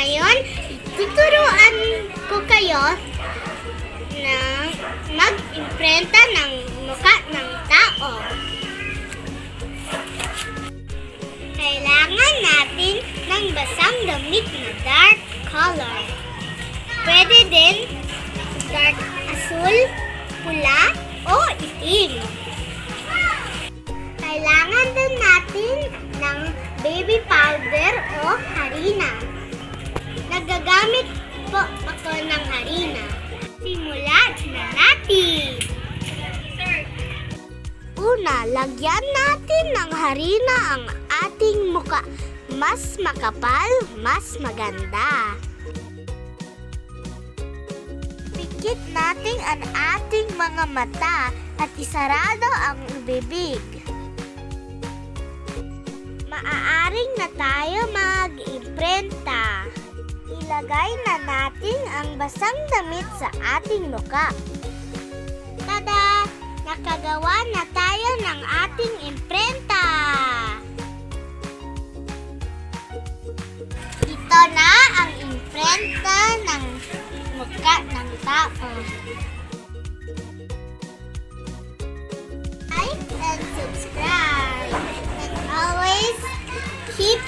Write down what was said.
Ngayon, tuturuan ko kayo na mag-imprenta ng muka ng tao. Kailangan natin ng basang damit na dark color. Pwede din dark asul, pula, o itim. Kailangan din natin ng baby powder o harina. Nagagamit po ako ng harina. Simulan na natin! Una, lagyan natin ng harina ang ating muka. Mas makapal, mas maganda. Pikit natin ang ating mga mata at isarado ang bibig. Maaaring na tayo mag-imprenta. Ilagay na natin ang basang damit sa ating muka. Tada! Nakagawa na tayo ng ating imprenta! Ito na ang imprenta ng muka ng tao. Like and subscribe. And always keep